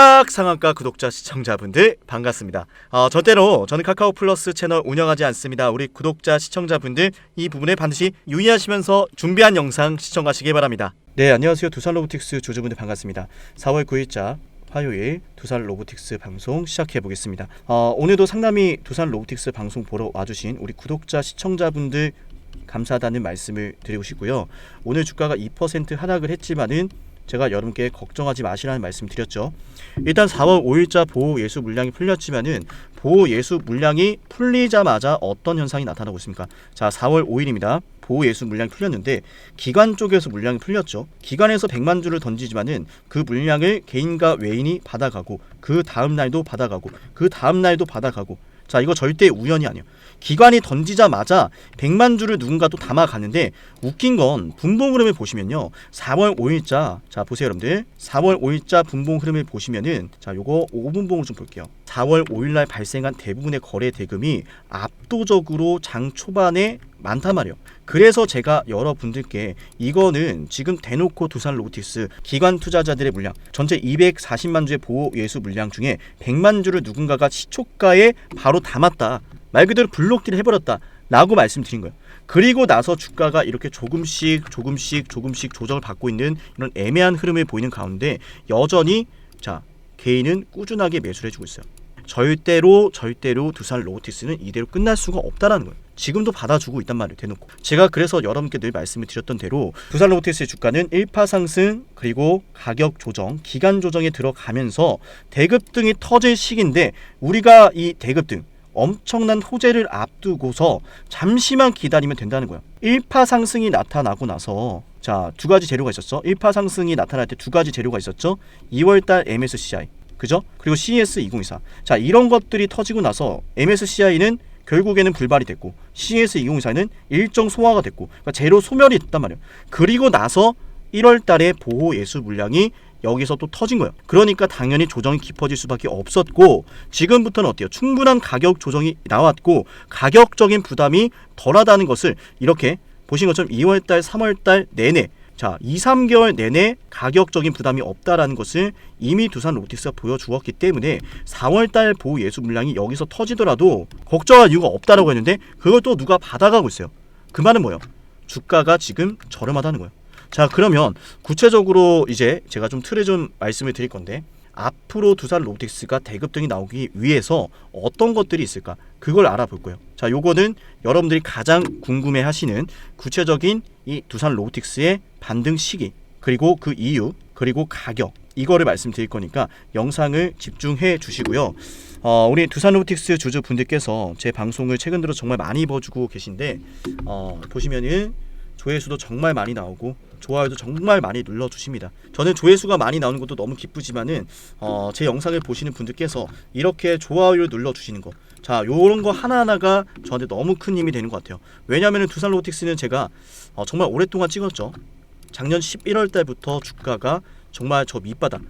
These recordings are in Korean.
뚝딱 상한가 구독자 시청자분들 반갑습니다. 어, 저때로 저는 카카오 플러스 채널 운영하지 않습니다. 우리 구독자 시청자분들 이 부분에 반드시 유의하시면서 준비한 영상 시청하시기 바랍니다. 네 안녕하세요 두산 로보틱스 조주분들 반갑습니다. 4월 9일자 화요일 두산 로보틱스 방송 시작해 보겠습니다. 어, 오늘도 상남이 두산 로보틱스 방송 보러 와주신 우리 구독자 시청자분들 감사하다는 말씀을 드리고 싶고요. 오늘 주가가 2% 하락을 했지만은 제가 여러분께 걱정하지 마시라는 말씀 드렸죠. 일단 4월 5일자 보호 예수 물량이 풀렸지만은 보호 예수 물량이 풀리자마자 어떤 현상이 나타나고 있습니까? 자, 4월 5일입니다. 보호 예수 물량이 풀렸는데 기관 쪽에서 물량이 풀렸죠. 기관에서 100만 주를 던지지만은 그 물량을 개인과 외인이 받아가고 그 다음 날도 받아가고 그 다음 날도 받아가고 자, 이거 절대 우연이 아니에요. 기관이 던지자마자 100만 주를 누군가 또 담아가는데 웃긴 건 분봉 흐름을 보시면요. 4월 5일자 자 보세요 여러분들 4월 5일자 분봉 흐름을 보시면은 자 요거 5분봉을 좀 볼게요. 4월 5일날 발생한 대부분의 거래 대금이 압도적으로 장 초반에 많단 말이에요. 그래서 제가 여러분들께 이거는 지금 대놓고 두산 로보틱스 기관 투자자들의 물량 전체 240만 주의 보호 예수 물량 중에 100만 주를 누군가가 시초가에 바로 담았다. 말 그대로 블록딜 해버렸다. 라고 말씀드린 거예요. 그리고 나서 주가가 이렇게 조금씩 조금씩 조금씩 조정을 받고 있는 이런 애매한 흐름을 보이는 가운데 여전히 자 개인은 꾸준하게 매수를 해주고 있어요. 절대로 절대로 두산 로보틱스는 이대로 끝날 수가 없다라는 거예요. 지금도 받아주고 있단 말이에요. 대놓고. 제가 그래서 여러분께 늘 말씀을 드렸던 대로 두산 로보틱스의 주가는 1파 상승 그리고 가격 조정, 기간 조정에 들어가면서 대급 등이 터질 시기인데 우리가 이 대급 등 엄청난 호재를 앞두고서 잠시만 기다리면 된다는 거예요. 1파 상승이 나타나고 나서 자, 두 가지 재료가 있었어. 1파 상승이 나타날 때 두 가지 재료가 있었죠. 2월 달 MSCI. 그죠? 그리고 CES 2024. 자, 이런 것들이 터지고 나서 MSCI는 결국에는 불발이 됐고 CES 2024는 일정 소화가 됐고 그러니까 제로 소멸이 됐단 말이에요. 그리고 나서 1월 달에 보호 예수 물량이 여기서 또 터진 거예요. 그러니까 당연히 조정이 깊어질 수밖에 없었고 지금부터는 어때요? 충분한 가격 조정이 나왔고 가격적인 부담이 덜하다는 것을 이렇게 보신 것처럼 2월 달, 3월 달 내내 자, 2, 3개월 내내 가격적인 부담이 없다라는 것을 이미 두산 로보틱스가 보여주었기 때문에 4월 달 보호 예수 물량이 여기서 터지더라도 걱정할 이유가 없다라고 했는데 그걸 또 누가 받아가고 있어요. 그 말은 뭐예요? 주가가 지금 저렴하다는 거예요. 자, 그러면 구체적으로 이제 제가 좀 틀을 좀 말씀을 드릴 건데 앞으로 두산 로보틱스가 대급 등이 나오기 위해서 어떤 것들이 있을까? 그걸 알아볼 거예요. 자, 요거는 여러분들이 가장 궁금해 하시는 구체적인 이 두산 로보틱스의 반등 시기, 그리고 그 이유, 그리고 가격, 이거를 말씀드릴 거니까 영상을 집중해 주시고요. 어, 우리 두산 로보틱스 주주 분들께서 제 방송을 최근 들어 정말 많이 봐주고 계신데 어, 보시면은 조회수도 정말 많이 나오고 좋아요도 정말 많이 눌러주십니다. 저는 조회수가 많이 나오는 것도 너무 기쁘지만은 어, 제 영상을 보시는 분들께서 이렇게 좋아요를 눌러주시는 거, 자 요런 거 하나하나가 저한테 너무 큰 힘이 되는 것 같아요. 왜냐하면 두산 로보틱스는 제가 어, 정말 오랫동안 찍었죠. 작년 11월 달부터 주가가 정말 저 밑바닥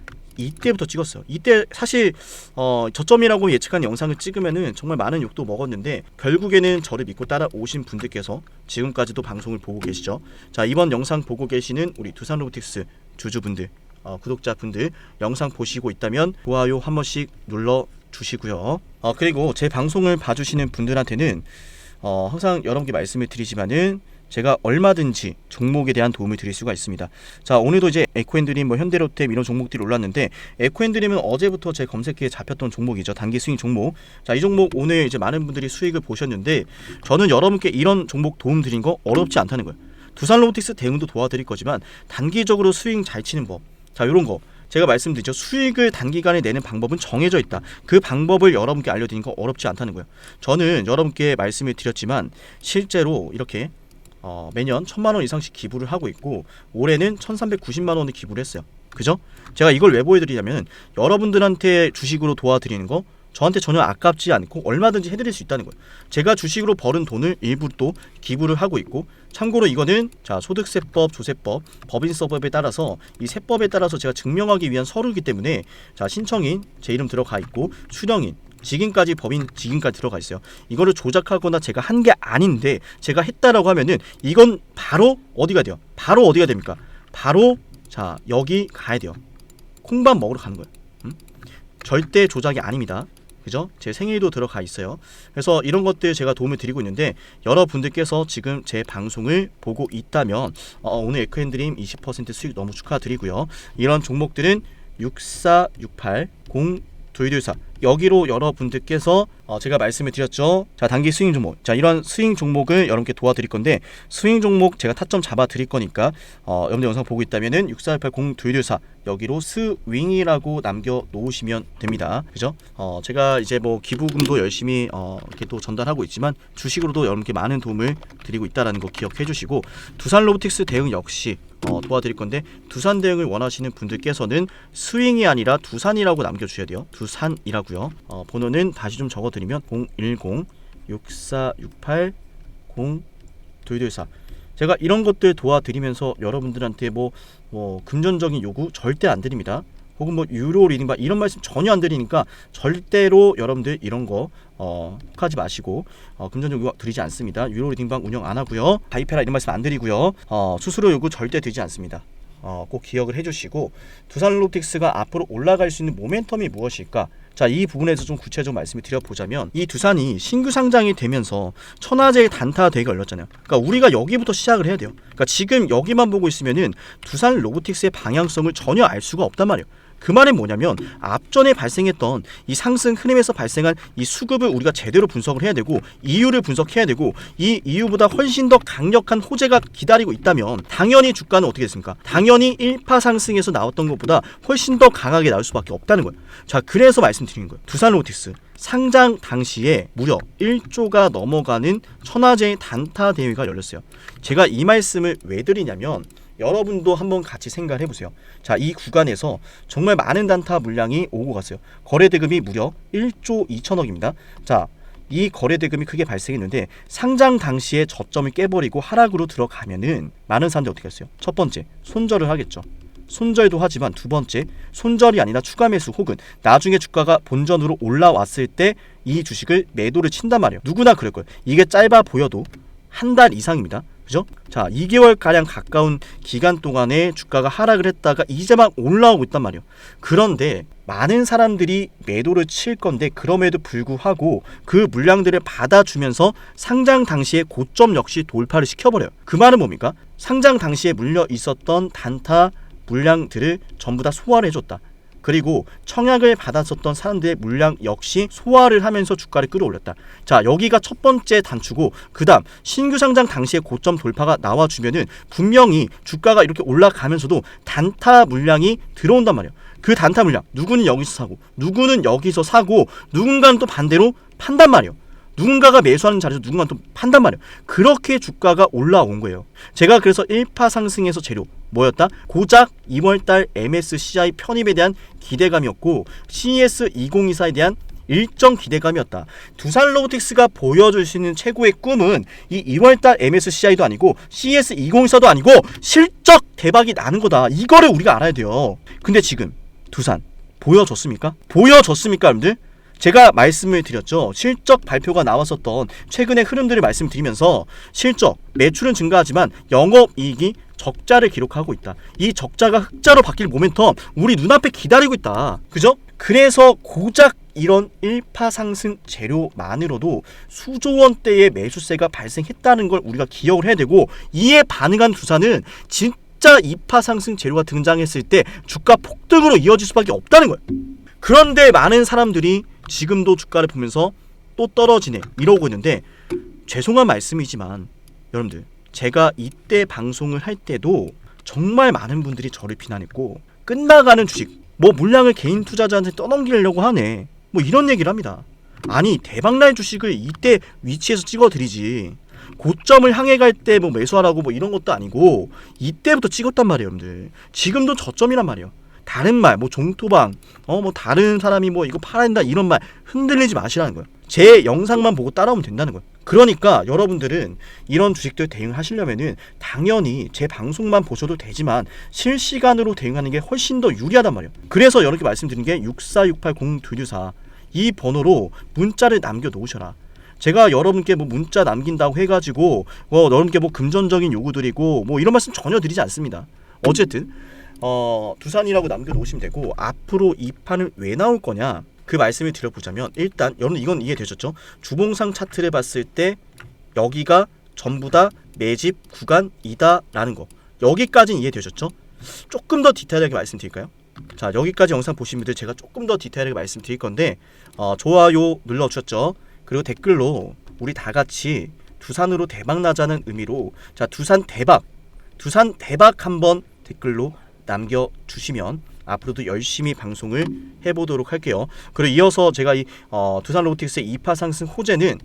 이때부터 찍었어요. 이때 사실 어, 저점이라고 예측한 영상을 찍으면은 정말 많은 욕도 먹었는데 결국에는 저를 믿고 따라오신 분들께서 지금까지도 방송을 보고 계시죠. 자 이번 영상 보고 계시는 우리 두산 로보틱스 주주분들, 어, 구독자분들 영상 보시고 있다면 좋아요 한 번씩 눌러 주시고요. 어, 그리고 제 방송을 봐주시는 분들한테는 어, 항상 여러분께 말씀을 드리지만은 제가 얼마든지 종목에 대한 도움을 드릴 수가 있습니다. 자, 오늘도 이제 에코앤드림, 뭐 현대로템 이런 종목들이 올랐는데 에코앤드림은 어제부터 제 검색기에 잡혔던 종목이죠. 단기 스윙 종목. 자, 이 종목 오늘 이제 많은 분들이 수익을 보셨는데 저는 여러분께 이런 종목 도움 드린 거 어렵지 않다는 거예요. 두산 로보틱스 대응도 도와드릴 거지만 단기적으로 스윙 잘 치는 법. 자, 이런 거. 제가 말씀드렸죠. 수익을 단기간에 내는 방법은 정해져 있다. 그 방법을 여러분께 알려드리는 거 어렵지 않다는 거예요. 저는 여러분께 말씀을 드렸지만 실제로 이렇게 어, 매년 천만 원 이상씩 기부를 하고 있고 올해는 천삼백구십만 원을 기부를 했어요. 그죠? 제가 이걸 왜 보여드리냐면 여러분들한테 주식으로 도와드리는 거 저한테 전혀 아깝지 않고 얼마든지 해드릴 수 있다는 거예요. 제가 주식으로 벌은 돈을 일부 또 기부를 하고 있고 참고로 이거는 자 소득세법, 조세법, 법인서법에 따라서 이 세법에 따라서 제가 증명하기 위한 서류이기 때문에 자 신청인 제 이름 들어가 있고 수령인 직인까지 법인 직인까지 들어가 있어요. 이거를 조작하거나 제가 한 게 아닌데 제가 했다라고 하면은 이건 바로 어디가 돼요? 바로 어디가 됩니까? 바로 자 여기 가야 돼요. 콩밥 먹으러 가는 거예요. 음? 절대 조작이 아닙니다. 그죠? 제 생일도 들어가 있어요. 그래서 이런 것들 제가 도움을 드리고 있는데 여러분들께서 지금 제 방송을 보고 있다면 어, 오늘 에크핸드림 20% 수익 너무 축하드리고요. 이런 종목들은 6468 0224 여기로 여러분들께서 어, 제가 말씀을 드렸죠. 자 단기 스윙 종목. 자 이런 스윙 종목을 여러분께 도와드릴 건데 스윙 종목 제가 타점 잡아 드릴 거니까 어, 여러분들 영상 보고 있다면은 64180224 여기로 스윙이라고 남겨 놓으시면 됩니다. 그죠? 어, 제가 이제 뭐 기부금도 열심히 어, 이렇게 또 전달하고 있지만 주식으로도 여러분께 많은 도움을 드리고 있다라는 거 기억해 주시고 두산 로보틱스 대응 역시 어, 도와드릴 건데 두산 대응을 원하시는 분들께서는 스윙이 아니라 두산이라고 남겨주셔야 돼요. 두산이라고요. 어, 번호는 다시 좀 적어드리면 010 6468 0224 제가 이런 것들 도와드리면서 여러분들한테 뭐, 뭐 금전적인 요구 절대 안 드립니다. 혹은 뭐 유로 리딩바 이런 말씀 전혀 안 드리니까 절대로 여러분들 이런 거 어, 하지 마시고 어, 금전 요구 드리지 않습니다. 유로 리딩방 운영 안 하고요. 가입해라 이런 말씀 안 드리고요. 어, 수수료 요구 절대 드리지 않습니다. 어, 꼭 기억을 해주시고 두산 로틱스가 앞으로 올라갈 수 있는 모멘텀이 무엇일까? 자, 이 부분에서 좀 구체적으로 말씀을 드려보자면 이 두산이 신규 상장이 되면서 천하제의 단타 대회가 열렸잖아요. 그러니까 우리가 여기부터 시작을 해야 돼요. 그러니까 지금 여기만 보고 있으면은 두산 로보틱스의 방향성을 전혀 알 수가 없단 말이에요. 그 말은 뭐냐면 앞전에 발생했던 이 상승 흐름에서 발생한 이 수급을 우리가 제대로 분석을 해야 되고 이유를 분석해야 되고 이 이유보다 훨씬 더 강력한 호재가 기다리고 있다면 당연히 주가는 어떻게 됐습니까? 당연히 1파 상승에서 나왔던 것보다 훨씬 더 강하게 나올 수밖에 없다는 거예요. 자, 그래서 말씀드린 거예요. 두산 로보틱스 상장 당시에 무려 1조가 넘어가는 천하제의 단타 대회가 열렸어요. 제가 이 말씀을 왜 드리냐면 여러분도 한번 같이 생각을 해보세요. 자, 이 구간에서 정말 많은 단타 물량이 오고 갔어요. 거래 대금이 무려 1조 2천억입니다. 자, 이 거래 대금이 크게 발생했는데 상장 당시에 저점을 깨버리고 하락으로 들어가면은 많은 사람들이 어떻게 했어요? 첫 번째, 손절을 하겠죠. 손절도 하지만 두 번째, 손절이 아니라 추가 매수 혹은 나중에 주가가 본전으로 올라왔을 때 이 주식을 매도를 친단 말이에요. 누구나 그럴 거예요. 이게 짧아 보여도 한 달 이상입니다. 그죠? 자, 2개월 가량 가까운 기간 동안에 주가가 하락을 했다가 이제 막 올라오고 있단 말이에요. 그런데 많은 사람들이 매도를 칠 건데 그럼에도 불구하고 그 물량들을 받아주면서 상장 당시에 고점 역시 돌파를 시켜버려요. 그 말은 뭡니까? 상장 당시에 물려 있었던 단타 물량들을 전부 다 소화를 해줬다. 그리고 청약을 받았었던 사람들의 물량 역시 소화를 하면서 주가를 끌어올렸다. 자, 여기가 첫 번째 단추고 그다음 신규 상장 당시에 고점 돌파가 나와 주면은 분명히 주가가 이렇게 올라가면서도 단타 물량이 들어온단 말이에요. 그 단타 물량 누구는 여기서 사고 누구는 여기서 사고 누군가는 또 반대로 판단 말이에요. 누군가가 매수하는 자리에서 누군가는 또 판단 말이에요. 그렇게 주가가 올라온 거예요. 제가 그래서 1파 상승에서 재료 뭐였다? 고작 2월달 MSCI 편입에 대한 기대감이었고 CES 2024에 대한 일정 기대감이었다. 두산 로보틱스가 보여줄 수 있는 최고의 꿈은 이 2월달 MSCI도 아니고 CES 2024도 아니고 실적 대박이 나는 거다. 이거를 우리가 알아야 돼요. 근데 지금 두산 보여줬습니까? 보여줬습니까, 여러분들? 제가 말씀을 드렸죠. 실적 발표가 나왔었던 최근의 흐름들을 말씀드리면서 실적, 매출은 증가하지만 영업 이익이 적자를 기록하고 있다. 이 적자가 흑자로 바뀔 모멘텀 우리 눈앞에 기다리고 있다. 그죠? 그래서 고작 이런 1파 상승 재료만으로도 수조 원대의 매수세가 발생했다는 걸 우리가 기억을 해야 되고 이에 반응한 두산은 진짜 2파 상승 재료가 등장했을 때 주가 폭등으로 이어질 수밖에 없다는 거예요. 그런데 많은 사람들이 지금도 주가를 보면서 또 떨어지네 이러고 있는데 죄송한 말씀이지만 여러분들 제가 이때 방송을 할 때도 정말 많은 분들이 저를 비난했고 끝나가는 주식 뭐 물량을 개인 투자자한테 떠넘기려고 하네 뭐 이런 얘기를 합니다. 아니 대박날 주식을 이때 위치에서 찍어 드리지 고점을 향해 갈 때 뭐 매수하라고 뭐 이런 것도 아니고 이때부터 찍었단 말이에요 여러분들. 지금도 저점이란 말이에요 다른 말, 뭐 종토방, 어 뭐 다른 사람이 뭐 이거 팔아야 된다 이런 말 흔들리지 마시라는 거예요. 제 영상만 보고 따라오면 된다는 거예요. 그러니까 여러분들은 이런 주식들 대응하시려면은 당연히 제 방송만 보셔도 되지만 실시간으로 대응하는 게 훨씬 더 유리하단 말이에요. 그래서 여러분께 말씀드린 게 6468024이 번호로 문자를 남겨 놓으셔라. 제가 여러분께 뭐 문자 남긴다고 해가지고 뭐 여러분께 뭐 금전적인 요구드리고 뭐 이런 말씀 전혀 드리지 않습니다. 어쨌든 어, 두산이라고 남겨놓으시면 되고 앞으로 이 판을 왜 나올 거냐 그 말씀을 드려보자면 일단 여러분 이건 이해되셨죠? 주봉상 차트를 봤을 때 여기가 전부 다 매집 구간이다라는 거 여기까지는 이해되셨죠? 조금 더 디테일하게 말씀드릴까요? 자 여기까지 영상 보신 분들 제가 조금 더 디테일하게 말씀드릴 건데 어, 좋아요 눌러주셨죠? 그리고 댓글로 우리 다 같이 두산으로 대박 나자는 의미로 자 두산 대박 두산 대박 한번 댓글로 남겨 주시면 앞으로도 열심히 방송을 해보도록 할게요. 그리고 이어서 제가 이 어, 두산 로보틱스의 2파 상승 호재는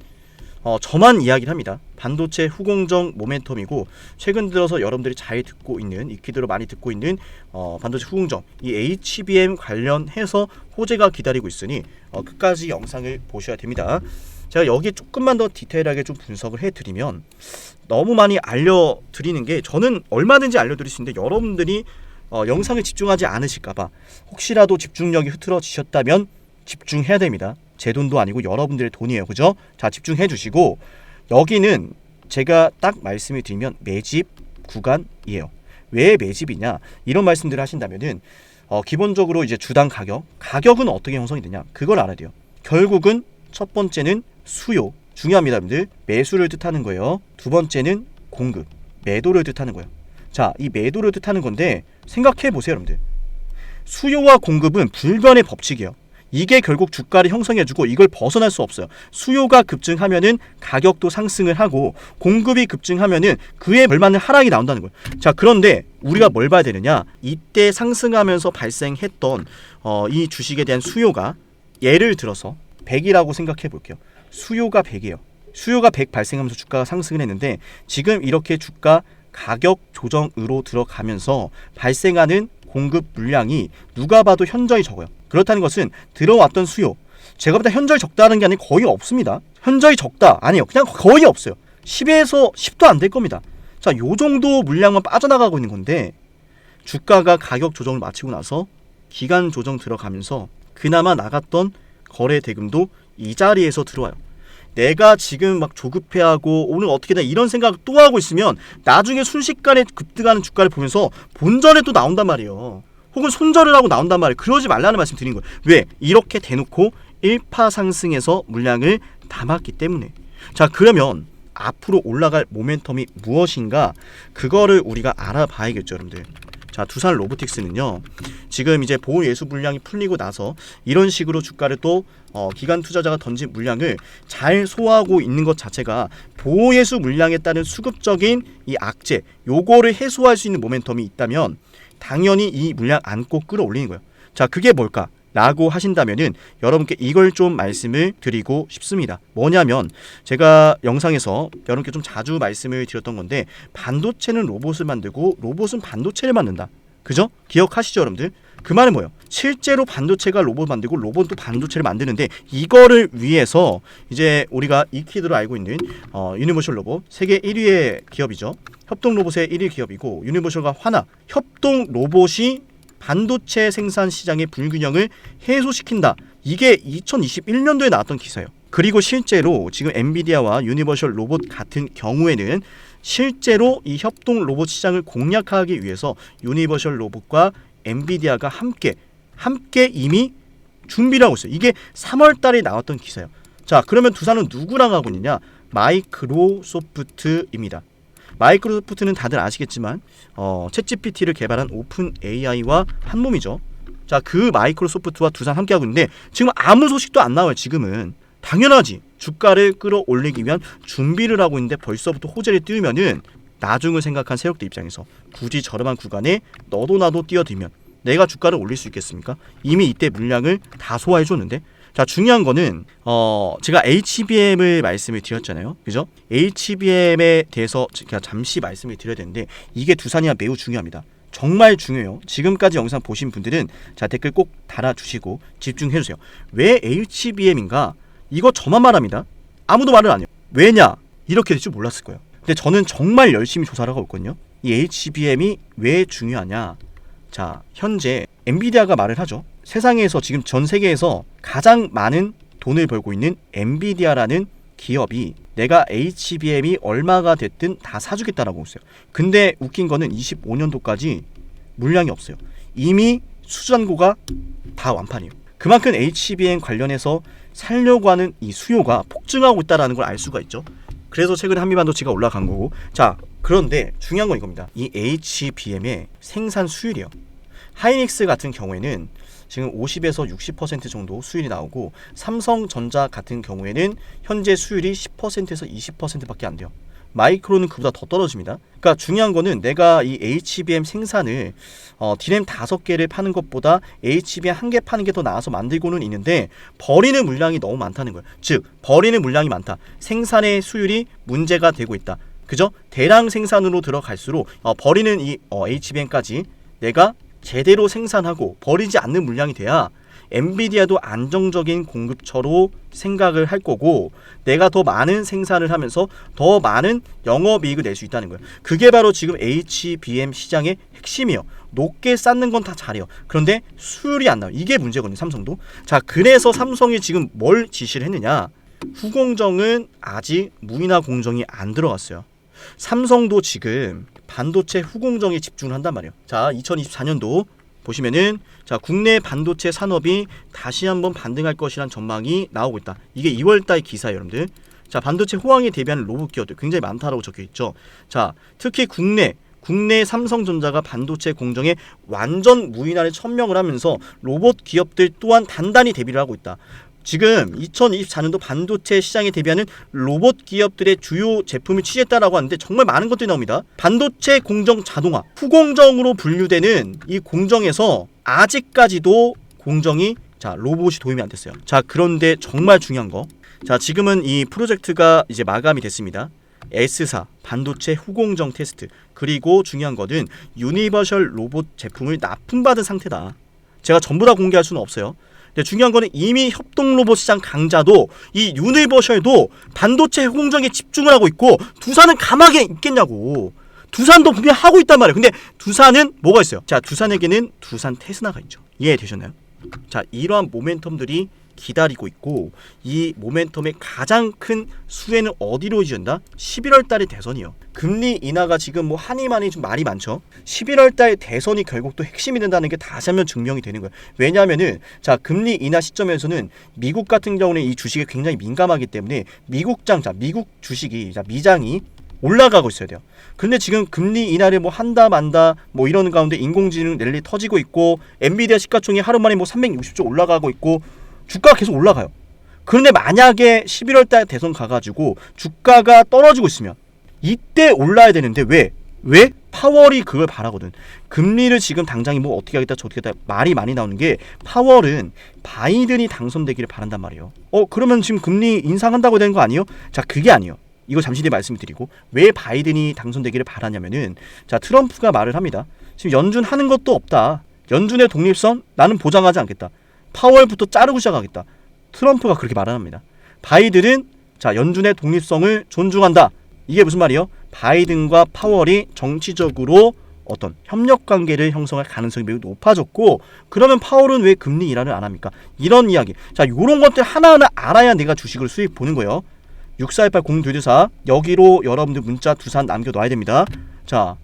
어, 저만 이야기를 합니다. 반도체 후공정 모멘텀이고 최근 들어서 여러분들이 잘 듣고 있는 익히드로 많이 듣고 있는 어, 반도체 후공정 이 HBM 관련해서 호재가 기다리고 있으니 어, 끝까지 영상을 보셔야 됩니다. 제가 여기 조금만 더 디테일하게 좀 분석을 해드리면 너무 많이 알려드리는 게 저는 얼마든지 알려드릴 수 있는데 여러분들이 어, 영상에 집중하지 않으실까봐 혹시라도 집중력이 흐트러지셨다면 집중해야 됩니다. 제 돈도 아니고 여러분들의 돈이에요. 그죠? 자, 집중해 주시고 여기는 제가 딱 말씀을 드리면 매집 구간이에요. 왜 매집이냐? 이런 말씀들을 하신다면은 어, 기본적으로 이제 주당 가격, 가격은 어떻게 형성이 되냐? 그걸 알아야 돼요. 결국은 첫 번째는 수요, 중요합니다, 여러분들. 매수를 뜻하는 거예요. 두 번째는 공급, 매도를 뜻하는 거예요. 자, 이 매도를 뜻하는 건데 생각해 보세요, 여러분들. 수요와 공급은 불변의 법칙이에요. 이게 결국 주가를 형성해주고 이걸 벗어날 수 없어요. 수요가 급증하면은 가격도 상승을 하고 공급이 급증하면은 그에 걸맞는 하락이 나온다는 거예요. 자 그런데 우리가 뭘 봐야 되느냐? 이때 상승하면서 발생했던 어, 이 주식에 대한 수요가 예를 들어서 100이라고 생각해 볼게요. 수요가 100이에요. 수요가 100 발생하면서 주가가 상승을 했는데 지금 이렇게 주가 가격 조정으로 들어가면서 발생하는 공급 물량이 누가 봐도 현저히 적어요. 그렇다는 것은 들어왔던 수요 제가 보다 현저히 적다는 게 아니고 거의 없습니다. 현저히 적다 아니요 그냥 거의 없어요. 10에서 10도 안 될 겁니다. 자, 요 정도 물량만 빠져나가고 있는 건데 주가가 가격 조정을 마치고 나서 기간 조정 들어가면서 그나마 나갔던 거래 대금도 이 자리에서 들어와요. 내가 지금 막 조급해하고 오늘 어떻게든 이런 생각 또 하고 있으면 나중에 순식간에 급등하는 주가를 보면서 본전에 또 나온단 말이에요. 혹은 손절을 하고 나온단 말이에요. 그러지 말라는 말씀 드리는 거예요. 왜? 이렇게 대놓고 일파 상승에서 물량을 담았기 때문에. 자, 그러면 앞으로 올라갈 모멘텀이 무엇인가? 그거를 우리가 알아봐야겠죠, 여러분들. 자, 두산 로보틱스는요. 지금 이제 보호 예수 물량이 풀리고 나서 이런 식으로 주가를 또 어, 기관 투자자가 던진 물량을 잘 소화하고 있는 것 자체가 보호 예수 물량에 따른 수급적인 이 악재 요거를 해소할 수 있는 모멘텀이 있다면 당연히 이 물량 안고 끌어올리는 거예요. 자, 그게 뭘까? 라고 하신다면은 여러분께 이걸 좀 말씀을 드리고 싶습니다. 뭐냐면 제가 영상에서 여러분께 좀 자주 말씀을 드렸던 건데 반도체는 로봇을 만들고 로봇은 반도체를 만든다. 그죠? 기억하시죠, 여러분들? 그 말은 뭐예요? 실제로 반도체가 로봇 만들고 로봇도 반도체를 만드는데 이거를 위해서 이제 우리가 이키드로 알고 있는 어, 유니버셜 로봇 세계 1위의 기업이죠. 협동 로봇의 1위 기업이고 유니버셜과 화나 협동 로봇이 반도체 생산 시장의 불균형을 해소시킨다. 이게 2021년도에 나왔던 기사예요. 그리고 실제로 지금 엔비디아와 유니버셜 로봇 같은 경우에는 실제로 이 협동 로봇 시장을 공략하기 위해서 유니버셜 로봇과 엔비디아가 함께 함께 이미 준비를 하고 있어요. 이게 3월 달에 나왔던 기사예요. 자, 그러면 두산은 누구랑 하고 있느냐? 마이크로소프트입니다. 마이크로소프트는 다들 아시겠지만 어, 챗GPT를 개발한 오픈 AI와 한 몸이죠. 자, 그 마이크로소프트와 두산 함께 하고 있는데 지금 아무 소식도 안 나와요. 지금은 당연하지. 주가를 끌어올리기 위한 준비를 하고 있는데 벌써부터 호재를 띄우면은 나중을 생각한 세력들 입장에서 굳이 저렴한 구간에 너도 나도 뛰어들면 내가 주가를 올릴 수 있겠습니까? 이미 이때 물량을 다 소화해 줬는데 자 중요한 거는 어 제가 HBM을 말씀을 드렸잖아요, 그죠? HBM에 대해서 제가 잠시 말씀을 드려야 되는데 이게 두산이야 매우 중요합니다. 정말 중요해요. 지금까지 영상 보신 분들은 자 댓글 꼭 달아주시고 집중해 주세요. 왜 HBM인가? 이거 저만 말합니다. 아무도 말을 안 해요. 왜냐? 이렇게 될 줄 몰랐을 거예요. 근데 저는 정말 열심히 조사를 하고 있거든요. 이 HBM이 왜 중요하냐? 자, 현재 엔비디아가 말을 하죠. 세상에서 지금 전 세계에서 가장 많은 돈을 벌고 있는 엔비디아라는 기업이 내가 HBM이 얼마가 됐든 다 사주겠다라고 했어요. 근데 웃긴 거는 25년도까지 물량이 없어요. 이미 수잔고가 다 완판이에요. 그만큼 HBM 관련해서 살려고 하는 이 수요가 폭증하고 있다라는 걸 알 수가 있죠. 그래서 최근에 한미반도체가 올라간 거고. 자, 그런데 중요한 건 이겁니다. 이 HBM의 생산 수율이요. 하이닉스 같은 경우에는 지금 50에서 60% 정도 수율이 나오고 삼성전자 같은 경우에는 현재 수율이 10%에서 20%밖에 안 돼요. 마이크로는 그보다 더 떨어집니다. 그러니까 중요한 거는 내가 이 HBM 생산을 어, 디램 다섯 개를 파는 것보다 HBM 한 개 파는 게 더 나아서 만들고는 있는데 버리는 물량이 너무 많다는 거예요. 즉 버리는 물량이 많다. 생산의 수율이 문제가 되고 있다. 그죠? 대량 생산으로 들어갈수록 어, 버리는 이 어, HBM까지 내가 제대로 생산하고 버리지 않는 물량이 돼야 엔비디아도 안정적인 공급처로 생각을 할 거고 내가 더 많은 생산을 하면서 더 많은 영업이익을 낼 수 있다는 거예요. 그게 바로 지금 HBM 시장의 핵심이에요. 높게 쌓는 건 다 잘해요. 그런데 수율이 안 나요. 이게 문제거든요. 삼성도. 자, 그래서 삼성이 지금 뭘 지시를 했느냐? 후공정은 아직 무인화 공정이 안 들어갔어요. 삼성도 지금 반도체 후공정에 집중을 한단 말이에요. 자, 2024년도 보시면은 자 국내 반도체 산업이 다시 한번 반등할 것이란 전망이 나오고 있다. 이게 2월달 기사예요, 여러분들. 자 반도체 호황에 대비하는 로봇 기업들 굉장히 많다라고 적혀 있죠. 자 특히 국내 국내 삼성전자가 반도체 공정에 완전 무인화를 천명을 하면서 로봇 기업들 또한 단단히 대비를 하고 있다. 지금 2024년도 반도체 시장에 대비하는 로봇 기업들의 주요 제품을 취했다라고 하는데 정말 많은 것들이 나옵니다. 반도체 공정 자동화, 후공정으로 분류되는 이 공정에서 아직까지도 공정이 자 로봇이 도입이 안 됐어요. 자 그런데 정말 중요한 거, 자 지금은 이 프로젝트가 이제 마감이 됐습니다. S사 반도체 후공정 테스트 그리고 중요한 것은 유니버셜 로봇 제품을 납품받은 상태다. 제가 전부 다 공개할 수는 없어요. 근데 중요한 거는 이미 협동 로봇 시장 강자도 이 유니버셜도 반도체 공정에 집중을 하고 있고 두산은 가만히 있겠냐고. 두산도 분명 하고 있단 말이에요. 근데 두산은 뭐가 있어요? 자, 두산에게는 두산 테스나가 있죠. 이해되셨나요? 자, 이러한 모멘텀들이 기다리고 있고 이 모멘텀의 가장 큰 수혜는 어디로 이어진다? 11월 달의 대선이요. 금리 인하가 지금 뭐 한이만이 좀 말이 많죠. 11월 달 대선이 결국 또 핵심이 된다는 게 다시 한번 증명이 되는 거예요. 왜냐하면은 자 금리 인하 시점에서는 미국 같은 경우는 이 주식에 굉장히 민감하기 때문에 미국 장 자 미국 주식이 자 미장이 올라가고 있어야 돼요. 근데 지금 금리 인하를 뭐 한다 만다 뭐 이러는 가운데 인공지능 랠리 터지고 있고 엔비디아 시가총이 하루 만에 뭐 360조 올라가고 있고 주가가 계속 올라가요. 그런데 만약에 11월 달 대선 가가지고 주가가 떨어지고 있으면 이때 올라야 되는데 왜? 왜? 파월이 그걸 바라거든. 금리를 지금 당장이 뭐 어떻게 하겠다 저떻게 하겠다 말이 많이 나오는 게 파월은 바이든이 당선되기를 바란단 말이에요. 어 그러면 지금 금리 인상한다고 되는 거 아니에요? 자 그게 아니에요. 이거 잠시 뒤에 말씀드리고 왜 바이든이 당선되기를 바라냐면은 자 트럼프가 말을 합니다. 지금 연준 하는 것도 없다. 연준의 독립성 나는 보장하지 않겠다. 파월부터 자르고 시작하겠다. 트럼프가 그렇게 말합니다. 바이든은 자 연준의 독립성을 존중한다. 이게 무슨 말이요? 바이든과 파월이 정치적으로 어떤 협력 관계를 형성할 가능성이 매우 높아졌고 그러면 파월은 왜 금리 인하를 안 합니까? 이런 이야기. 자, 요런 것들 하나하나 알아야 내가 주식을 수익 보는 거예요. 6418 0224 여기로 여러분들 문자 두산 남겨 놔야 됩니다. 자,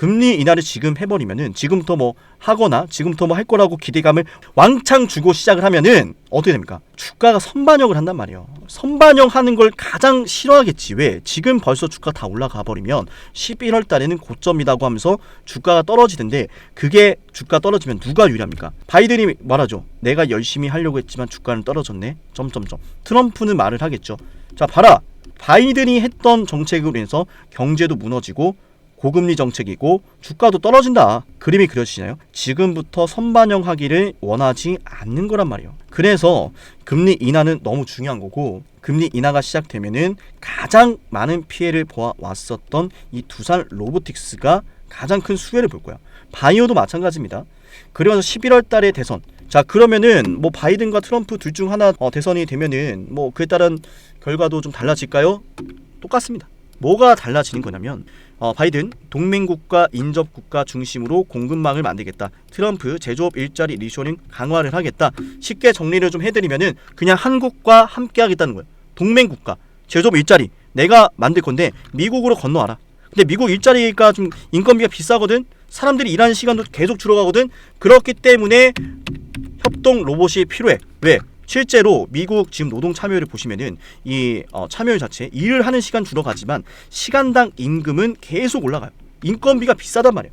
금리 인하를 지금 해버리면은 지금부터 뭐 하거나 지금부터 뭐 할 거라고 기대감을 왕창 주고 시작을 하면은 어떻게 됩니까? 주가가 선반영을 한단 말이에요. 선반영 하는 걸 가장 싫어하겠지. 왜? 지금 벌써 주가 다 올라가 버리면 11월 달에는 고점이라고 하면서 주가가 떨어지는데 그게 주가 떨어지면 누가 유리합니까? 바이든이 말하죠. 내가 열심히 하려고 했지만 주가는 떨어졌네. 점점점. 트럼프는 말을 하겠죠. 자, 봐라. 바이든이 했던 정책으로 인해서 경제도 무너지고 고금리 정책이고 주가도 떨어진다. 그림이 그려지시나요? 지금부터 선반영하기를 원하지 않는 거란 말이에요. 그래서 금리 인하는 너무 중요한 거고 금리 인하가 시작되면은 가장 많은 피해를 보아왔었던 이 두산 로보틱스가 가장 큰 수혜를 볼 거야. 바이오도 마찬가지입니다. 그러면서 11월 달에 대선. 자 그러면은 뭐 바이든과 트럼프 둘 중 하나 어, 대선이 되면은 뭐 그에 따른 결과도 좀 달라질까요? 똑같습니다. 뭐가 달라지는 거냐면 어, 바이든 동맹국가 인접국가 중심으로 공급망을 만들겠다. 트럼프 제조업 일자리 리쇼링 강화를 하겠다. 쉽게 정리를 좀 해드리면은 그냥 한국과 함께하겠다는 거예요. 동맹국가 제조업 일자리 내가 만들 건데 미국으로 건너와라. 근데 미국 일자리가 좀 인건비가 비싸거든. 사람들이 일하는 시간도 계속 줄어가거든. 그렇기 때문에 협동 로봇이 필요해. 왜? 실제로 미국 지금 노동 참여율을 보시면은 이 어, 참여율 자체 일을 하는 시간 줄어가지만 시간당 임금은 계속 올라가요. 인건비가 비싸단 말이야.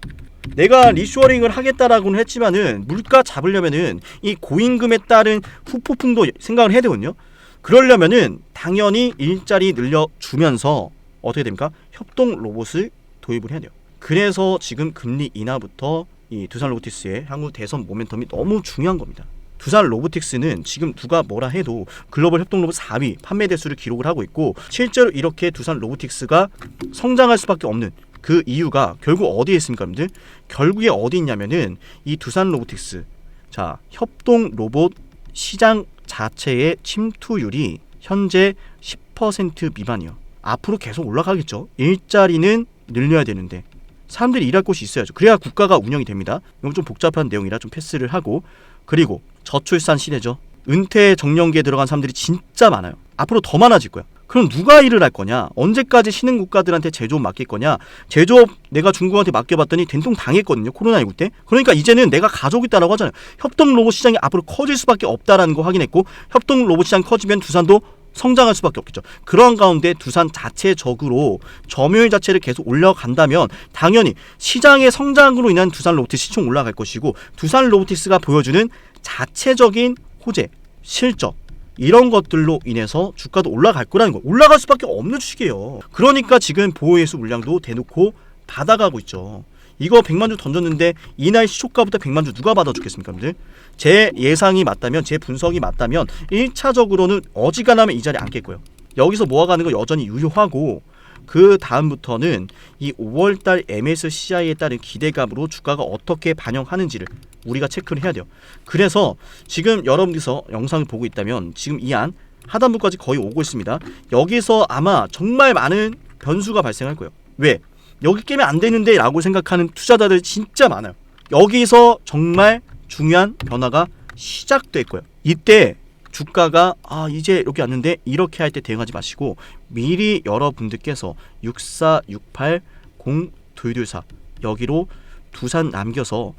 내가 리쇼어링을 하겠다라고는 했지만은 물가 잡으려면은 이 고임금에 따른 후폭풍도 생각을 해야 되거든요. 그러려면은 당연히 일자리 늘려주면서 어떻게 됩니까? 협동 로봇을 도입을 해야 돼요. 그래서 지금 금리 인하부터 이 두산 로보틱스의 향후 대선 모멘텀이 너무 중요한 겁니다. 두산 로보틱스는 지금 누가 뭐라 해도 글로벌 협동 로봇 4위 판매 대수를 기록을 하고 있고 실제로 이렇게 두산 로보틱스가 성장할 수밖에 없는 그 이유가 결국 어디에 있습니까, 여러분들? 결국에 어디 있냐면은 이 두산 로보틱스 자 협동 로봇 시장 자체의 침투율이 현재 10% 미만이요. 앞으로 계속 올라가겠죠. 일자리는 늘려야 되는데 사람들이 일할 곳이 있어야죠. 그래야 국가가 운영이 됩니다. 이건 좀 복잡한 내용이라 좀 패스를 하고 그리고 저출산 시대죠. 은퇴 정년기에 들어간 사람들이 진짜 많아요. 앞으로 더 많아질 거야. 그럼 누가 일을 할 거냐? 언제까지 신흥 국가들한테 제조업 맡길 거냐? 제조업 내가 중국한테 맡겨봤더니 된통 당했거든요. 코로나19 때. 그러니까 이제는 내가 가족이 있다라고 하잖아요. 협동 로봇 시장이 앞으로 커질 수밖에 없다라는 거 확인했고 협동 로봇 시장 커지면 두산도 성장할 수밖에 없겠죠. 그런 가운데 두산 자체적으로 점유율 자체를 계속 올려간다면 당연히 시장의 성장으로 인한 두산 로보틱스 시총 올라갈 것이고 두산 로보틱스가 보여주는 자체적인 호재, 실적 이런 것들로 인해서 주가도 올라갈 거라는 거. 올라갈 수밖에 없는 주식이에요. 그러니까 지금 보호예수 물량도 대놓고 받아가고 있죠. 이거 100만 주 던졌는데 이날 시초가부터 100만 주 누가 받아주겠습니까, 여러분들? 제 예상이 맞다면, 제 분석이 맞다면 1차적으로는 어지간하면 이 자리에 앉겠고요. 여기서 모아가는 거 여전히 유효하고 그 다음부터는 이 5월달 MSCI에 따른 기대감으로 주가가 어떻게 반영하는지를 우리가 체크를 해야 돼요. 그래서 지금 여러분께서 영상을 보고 있다면 지금 이 안 하단부까지 거의 오고 있습니다. 여기서 아마 정말 많은 변수가 발생할 거예요. 왜? 여기 깨면 안 되는데 라고 생각하는 투자자들 진짜 많아요. 여기서 정말 중요한 변화가 시작될 거예요. 이때 주가가 아 이제 여기 왔는데 이렇게 할 때 대응하지 마시고 미리 여러분들께서 6468 0224 여기로 두산 남겨서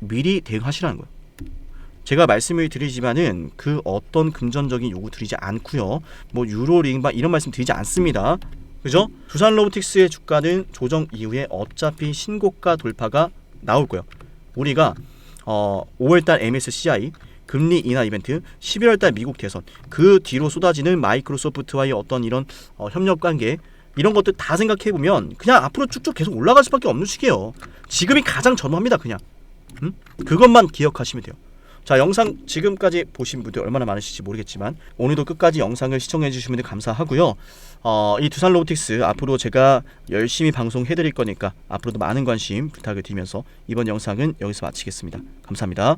미리 대응하시라는 거예요. 제가 말씀을 드리지만은 그 어떤 금전적인 요구 드리지 않고요. 뭐 유로링 막 이런 말씀 드리지 않습니다. 그죠? 두산 로보틱스의 주가는 조정 이후에 어차피 신고가 돌파가 나올 거예요. 우리가 어 5월달 MSCI 금리 인하 이벤트, 11월달 미국 대선, 그 뒤로 쏟아지는 마이크로소프트와의 어떤 이런 어, 협력 관계 이런 것들 다 생각해 보면 그냥 앞으로 쭉쭉 계속 올라갈 수밖에 없는 시기예요. 지금이 가장 전후합니다, 그냥. 음? 그것만 기억하시면 돼요. 자 영상 지금까지 보신 분들 얼마나 많으실지 모르겠지만 오늘도 끝까지 영상을 시청해 분들 감사하고요. 어, 이 두산 로보틱스 앞으로 제가 열심히 방송해 드릴 거니까 앞으로도 많은 관심 부탁을 드리면서 이번 영상은 여기서 마치겠습니다. 감사합니다.